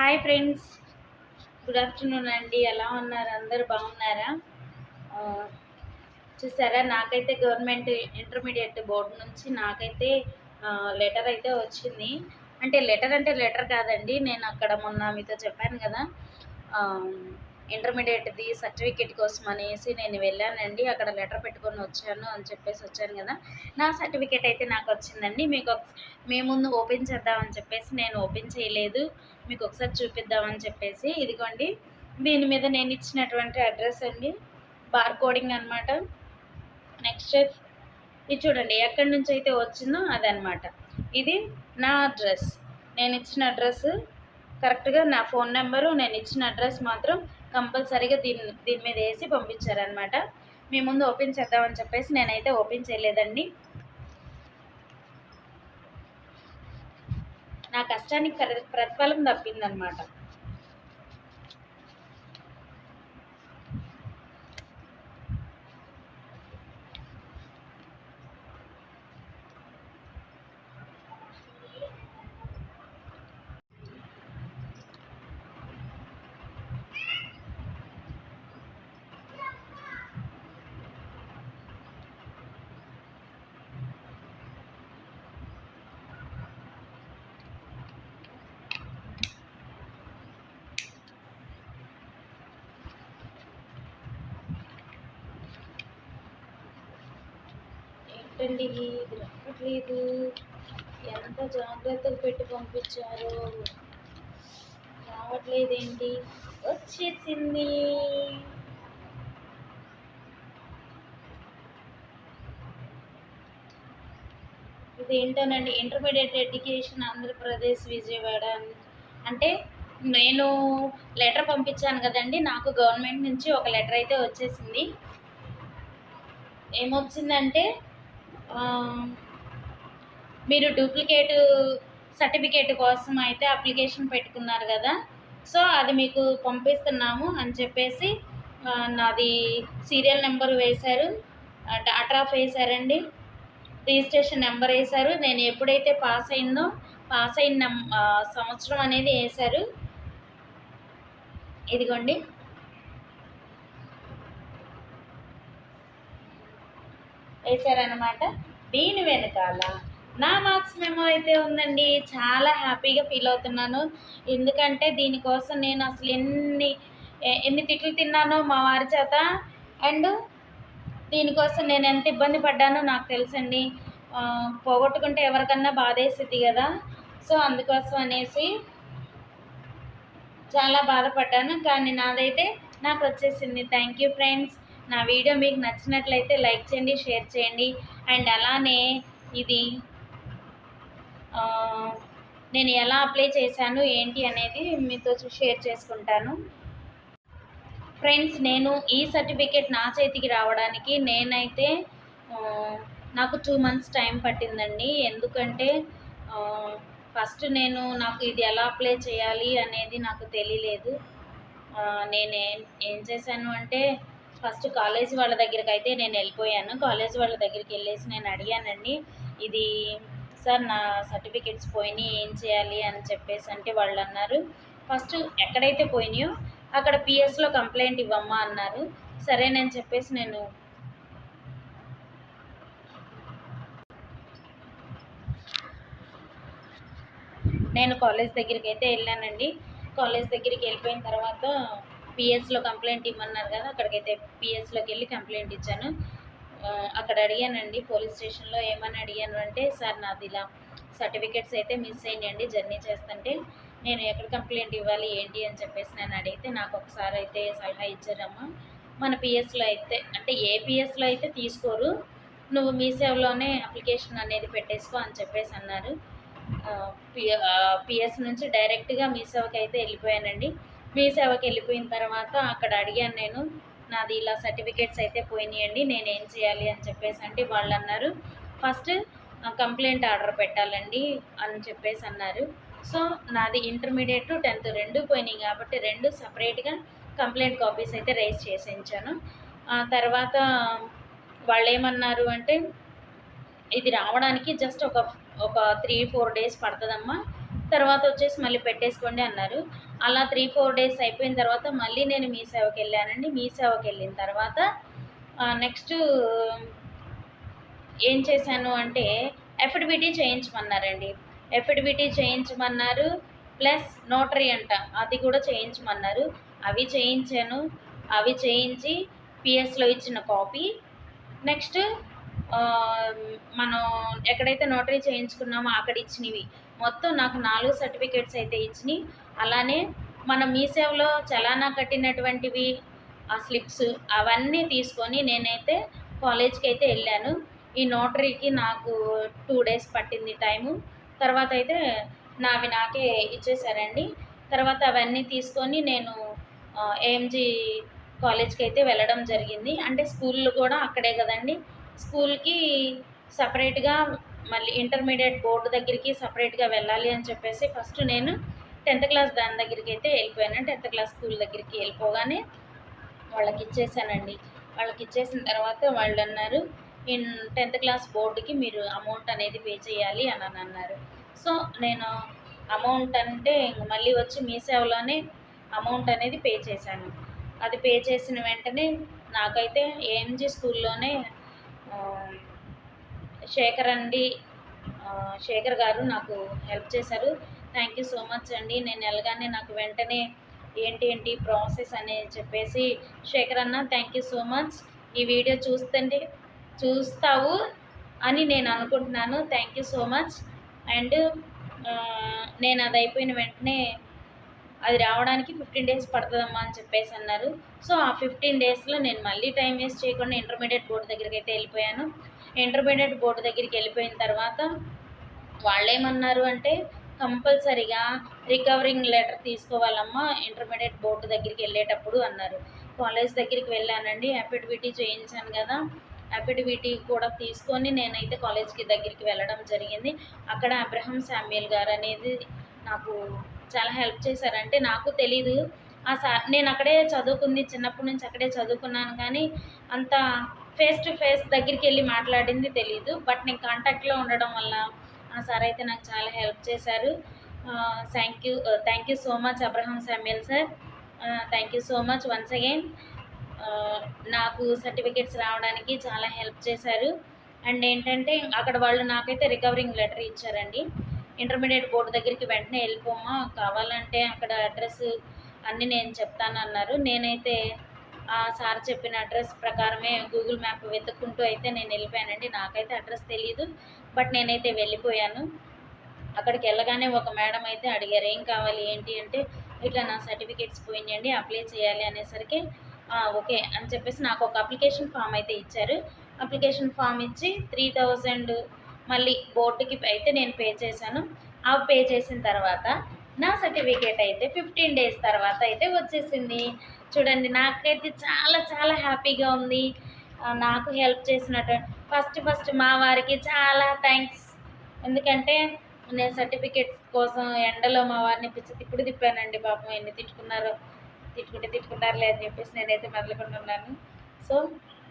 Hi friends good afternoon అండి. ఎలా ఉన్నారు? అందరు బాగున్నారా? చూసారా? నాకైతే గవర్నమెంట్ ఇంటర్మీడియట్ బోర్డు నుంచి నాకైతే లెటర్ అయితే వచ్చింది. అంటే లెటర్ అంటే లెటర్ కాదండి. నేను అక్కడ మొన్న మీతో చెప్పాను కదా. ఇంటర్మీడియట్ది సర్టిఫికేట్ కోసం అనేసి నేను వెళ్ళానండి. అక్కడ లెటర్ పెట్టుకొని వచ్చాను అని చెప్పేసి వచ్చాను కదా. నా సర్టిఫికేట్ అయితే నాకు వచ్చిందండి. మీకు ఒక ముందు ఓపెన్ చేద్దామని చెప్పేసి నేను ఓపెన్ చేయలేదు. మీకు ఒకసారి చూపిద్దామని చెప్పేసి ఇదిగోండి. దీని మీద నేను ఇచ్చినటువంటి అడ్రస్ అండి. బార్ కోడింగ్ అనమాట నెక్స్ట్ ఇది చూడండి. ఎక్కడి నుంచి అయితే వచ్చిందో అదనమాట ఇది నా అడ్రస్. నేను ఇచ్చిన అడ్రస్ కరెక్ట్గా నా ఫోన్ నెంబరు నేను ఇచ్చిన అడ్రస్ మాత్రం కంపల్సరీగా దీని దీని మీద వేసి పంపించారనమాట మీ ముందు ఓపెన్ చేద్దామని చెప్పేసి నేనైతే ఓపెన్ చేయలేదండి. నా కష్టానికి ప్ర- ప్రతిఫలం తప్పిందనమాట పెట్టండి. ఇది రావట్లేదు ఎంత జాగ్రత్తలు పెట్టి పంపించారు రావట్లేదేంటి? వచ్చేసింది. ఇది ఏంటోనండి ఇంటర్మీడియట్ ఎడ్యుకేషన్ ఆంధ్రప్రదేశ్ విజయవాడ అంటే నేను లెటర్ పంపించాను కదండి. నాకు గవర్నమెంట్ నుంచి ఒక లెటర్ అయితే వచ్చేసింది. ఏమొచ్చిందంటే మీరు డూప్లికేట్ సర్టిఫికేట్ కోసం అయితే అప్లికేషన్ పెట్టుకున్నారు కదా. సో అది మీకు పంపిస్తున్నాము అని చెప్పేసి నాది సీరియల్ నెంబర్ వేశారు. డాటా ఆఫ్ వేశారండి. రిజిస్ట్రేషన్ నెంబర్ వేశారు. నేను ఎప్పుడైతే పాస్ అయిందో పాస్ అయిన నం- సంవత్సరం అనేది వేశారు. ఇదిగోండి. వేశారనమాట దీని వెనకాల నా మార్క్స్ మెమో అయితే ఉందండి. చాలా హ్యాపీగా ఫీల్ అవుతున్నాను. ఎందుకంటే దీనికోసం నేను అసలు ఎన్ని ఎన్ని తిట్లు తిన్నానో మా వారి చేత. అండ్ దీనికోసం నేను ఎంత ఇబ్బంది పడ్డానో నాకు తెలుసండి. పోగొట్టుకుంటే ఎవరికన్నా బాధేసిద్ది కదా. సో అందుకోసం అనేసి చాలా బాధపడ్డాను. కానీ నాదైతే నాకు వచ్చేసింది. Thank you friends. నా వీడియో మీకు నచ్చినట్లయితే లైక్ చేయండి షేర్ చేయండి. అండ్ అలానే ఇది నేను ఎలా అప్లై చేశాను ఏంటి అనేది మీతో షేర్ చేసుకుంటాను. ఫ్రెండ్స్ నేను ఈ సర్టిఫికేట్ నా చేతికి రావడానికి నేనైతే నాకు టూ మంత్స్ టైం పట్టిందండి. ఎందుకంటే ఫస్ట్ నేను నాకు ఇది ఎలా అప్లై చేయాలి అనేది నాకు తెలియలేదు. నేను ఏం చేశాను అంటే ఫస్ట్ కాలేజ్ వాళ్ళ దగ్గరికి అయితే నేను వెళ్ళిపోయాను. కాలేజ్ వాళ్ళ దగ్గరికి వెళ్ళేసి నేను అడిగానండి ఇది సార్ నా సర్టిఫికెట్స్ పోయినాయి ఏం చేయాలి? అని చెప్పేసి అంటే వాళ్ళు అన్నారు. ఫస్ట్ ఎక్కడైతే పోయినాయో అక్కడ పిఎస్లో కంప్లైంట్ ఇవ్వమ్మా అన్నారు. సరే నేను చెప్పేసి నేను నేను కాలేజ్ దగ్గరికి అయితే వెళ్ళానండి. కాలేజ్ దగ్గరికి వెళ్ళిపోయిన తర్వాత పిఎస్లో కంప్లైంట్ ఇవ్వమన్నారు కదా అక్కడికైతే పిఎస్లోకి వెళ్ళి కంప్లైంట్ ఇచ్చాను. అక్కడ అడిగానండి పోలీస్ స్టేషన్లో ఏమని అడిగాను అంటే సార్ నాది ఇలా సర్టిఫికెట్స్ అయితే మిస్ అయ్యండి జర్నీ చేస్తుంటే నేను ఎక్కడ కంప్లైంట్ ఇవ్వాలి ఏంటి? అని చెప్పేసి నేను అడిగితే నాకు ఒకసారి అయితే సలహా ఇచ్చారమ్మా. మన పిఎస్లో అయితే అంటే ఏ పిఎస్లో అయితే తీసుకోరు నువ్వు మీ సేవలోనే అప్లికేషన్ అనేది పెట్టేసుకో అని చెప్పేసి అన్నారు. పిఎస్ నుంచి డైరెక్ట్గా మీ సేవకి అయితే వెళ్ళిపోయానండి. మీ సేవకి వెళ్ళిపోయిన తర్వాత అక్కడ అడిగాను నేను నాది ఇలా సర్టిఫికేట్స్ అయితే పోయినాయండి నేను ఏం చేయాలి? అని చెప్పేసి అంటే వాళ్ళు అన్నారు ఫస్ట్ కంప్లైంట్ ఆర్డర్ పెట్టాలండి అని చెప్పేసి అన్నారు. సో నాది ఇంటర్మీడియట్ టెన్త్ రెండు పోయినాయి కాబట్టి రెండు సపరేట్గా కంప్లైంట్ కాపీస్ అయితే రైజ్ చేసి ఉంచాను ఆ తర్వాత వాళ్ళు ఏమన్నారు అంటే ఇది రావడానికి జస్ట్ ఒక ఒక త్రీ ఫోర్ డేస్ పడుతుందమ్మా తర్వాత వచ్చేసి మళ్ళీ పెట్టేసుకోండి అన్నారు. అలా త్రీ ఫోర్ డేస్ అయిపోయిన తర్వాత మళ్ళీ నేను మీ సేవకి వెళ్ళానండి. మీ సేవకి వెళ్ళిన తర్వాత నెక్స్ట్ ఏం చేశాను అంటే ఎఫిడవిటీ చేయించమన్నారండి. ఎఫిడవిటీ చేయించమన్నారు ప్లస్ నోటరీ అంట అది కూడా చేయించమన్నారు. అవి చేయించాను. అవి చేయించి పిఎస్లో ఇచ్చిన కాపీ నెక్స్ట్ మనం ఎక్కడైతే నోటరీ చేయించుకున్నామో అక్కడ ఇచ్చినవి. మొత్తం నాకు నాలుగు సర్టిఫికేట్స్ అయితే ఇచ్చినాయి అలానే మన మీ సేవలో చలానా కట్టినటువంటివి ఆ స్లిప్స్ అవన్నీ తీసుకొని నేనైతే కాలేజ్కి అయితే వెళ్ళాను. ఈ నోటరీకి నాకు టూ డేస్ పట్టింది టైము. తర్వాత అయితే నావి నాకే ఇచ్చేసారండి. తర్వాత అవన్నీ తీసుకొని నేను ఏఎంజీ కాలేజ్కి అయితే వెళ్ళడం జరిగింది. అంటే స్కూల్ కూడా అక్కడే కదండి. స్కూల్కి సపరేట్గా మళ్ళీ ఇంటర్మీడియట్ బోర్డు దగ్గరికి సపరేట్గా వెళ్ళాలి అని చెప్పేసి ఫస్ట్ నేను టెన్త్ క్లాస్ దాని దగ్గరికి అయితే వెళ్ళిపోయాను టెన్త్ క్లాస్ స్కూల్ దగ్గరికి వెళ్ళిపోగానే వాళ్ళకి ఇచ్చేసానండి. వాళ్ళకి ఇచ్చేసిన తర్వాత వాళ్ళు అన్నారు ఇన్ టెన్త్ క్లాస్ బోర్డుకి మీరు అమౌంట్ అనేది పే చేయాలి అని అని అన్నారు. సో నేను అమౌంట్ అంటే మళ్ళీ వచ్చి మీ సేవలోనే అమౌంట్ అనేది పే చేశాను. అది పే చేసిన వెంటనే నాకైతే ఏఎంజీ స్కూల్లోనే శేఖర్ అండి శేఖర్ గారు నాకు హెల్ప్ చేశారు. థ్యాంక్ యూ సో మచ్ అండి. నేను వెళ్ళగానే నాకు వెంటనే ఏంటి ఏంటి ప్రాసెస్ అని చెప్పేసి శేఖర్ అన్న థ్యాంక్ యూ సో మచ్ ఈ వీడియో చూస్తుంటే చూస్తావు అని నేను అనుకుంటున్నాను. Thank you so much and నేను అది అయిపోయిన వెంటనే అది రావడానికి ఫిఫ్టీన్ డేస్ పడుతుందమ్మా అని చెప్పేసి అన్నారు. సో ఆ ఫిఫ్టీన్ డేస్లో నేను మళ్ళీ టైం వేస్ట్ చేయకుండా ఇంటర్మీడియట్ బోర్డు దగ్గరికి అయితే వెళ్ళిపోయాను. ఇంటర్మీడియట్ బోర్డు దగ్గరికి వెళ్ళిపోయిన తర్వాత వాళ్ళేమన్నారు అంటే కంపల్సరిగా రికవరింగ్ లెటర్ తీసుకోవాలమ్మా ఇంటర్మీడియట్ బోర్డు దగ్గరికి వెళ్ళేటప్పుడు అన్నారు. కాలేజ్ దగ్గరికి వెళ్ళానండి అఫిడవిటీ చేయించాను కదా అఫిడవిటీ కూడా తీసుకొని నేనైతే కాలేజ్కి దగ్గరికి వెళ్ళడం జరిగింది. అక్కడ అబ్రహం శామ్యుల్ గారు అనేది నాకు చాలా హెల్ప్ చేశారంటే నాకు తెలీదు. ఆ సార్ నేను అక్కడే చదువుకుంది చిన్నప్పటి నుంచి అక్కడే చదువుకున్నాను కానీ అంత ఫేస్ టు ఫేస్ దగ్గరికి వెళ్ళి మాట్లాడింది తెలీదు బట్ నేను కాంటాక్ట్లో ఉండడం వల్ల ఆ సార్ అయితే నాకు చాలా హెల్ప్ చేశారు. Thank you thank you so much Abraham Samuel sir. Thank you so much once again నాకు సర్టిఫికేట్స్ రావడానికి చాలా హెల్ప్ చేశారు. అండ్ ఏంటంటే అక్కడ వాళ్ళు నాకైతే రికవరింగ్ లెటర్ ఇచ్చారండి. ఇంటర్మీడియట్ బోర్డు దగ్గరికి వెంటనే వెళ్ళిపోమా కావాలంటే అక్కడ అడ్రస్ అన్నీ నేను చెప్తాను అన్నారు నేనైతే సార్ చెప్పిన అడ్రస్ ప్రకారమే గూగుల్ మ్యాప్ వెతుక్కుంటూ అయితే నేను వెళ్ళిపోయానండి. నాకైతే అడ్రస్ తెలియదు బట్ నేనైతే వెళ్ళిపోయాను. అక్కడికి వెళ్ళగానే ఒక మేడం అయితే అడిగారు ఏం కావాలి ఏంటి? అంటే ఇట్లా నా సర్టిఫికేట్స్ పోయినాయండి అప్లై చేయాలి అనేసరికి ఓకే అని చెప్పేసి నాకు ఒక అప్లికేషన్ ఫామ్ అయితే ఇచ్చారు. అప్లికేషన్ ఫామ్ ఇచ్చి త్రీ థౌజండ్ మళ్ళీ బోర్డుకి అయితే నేను పే చేశాను. ఆ పే చేసిన తర్వాత నా సర్టిఫికేట్ అయితే ఫిఫ్టీన్ డేస్ తర్వాత అయితే వచ్చేసింది. చూడండి నాకైతే చాలా చాలా హ్యాపీగా ఉంది. నాకు హెల్ప్ చేసినట్టు. ఫస్ట్ ఫస్ట్ మా వారికి చాలా థ్యాంక్స్. ఎందుకంటే నేను సర్టిఫికేట్స్ కోసం ఎండలో మా వారిని పిచ్చి తిప్పుడు తిప్పానండి పాపం. ఎన్ని తిట్టుకున్నారో తిట్టుకుంటే తిట్టుకుంటారు అని చెప్పేసి నేనైతే మొదలుకుంటున్నాను సో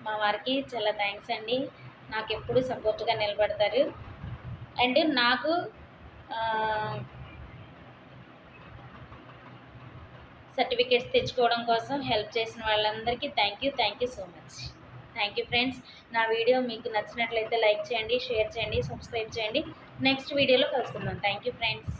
మా వారికి చాలా థ్యాంక్స్ అండి. నాకు ఎప్పుడు సపోర్ట్గా నిలబడతారు. అండ్ నాకు సర్టిఫికేట్స్ తెచ్చుకోవడం కోసం హెల్ప్ చేసిన వాళ్ళందరికీ thank you thank you so much. Thank you friends నా వీడియో మీకు నచ్చినట్లయితే లైక్ చేయండి షేర్ చేయండి సబ్స్క్రైబ్ చేయండి. నెక్స్ట్ వీడియోలో కలుసుకుందాం. Thank you friends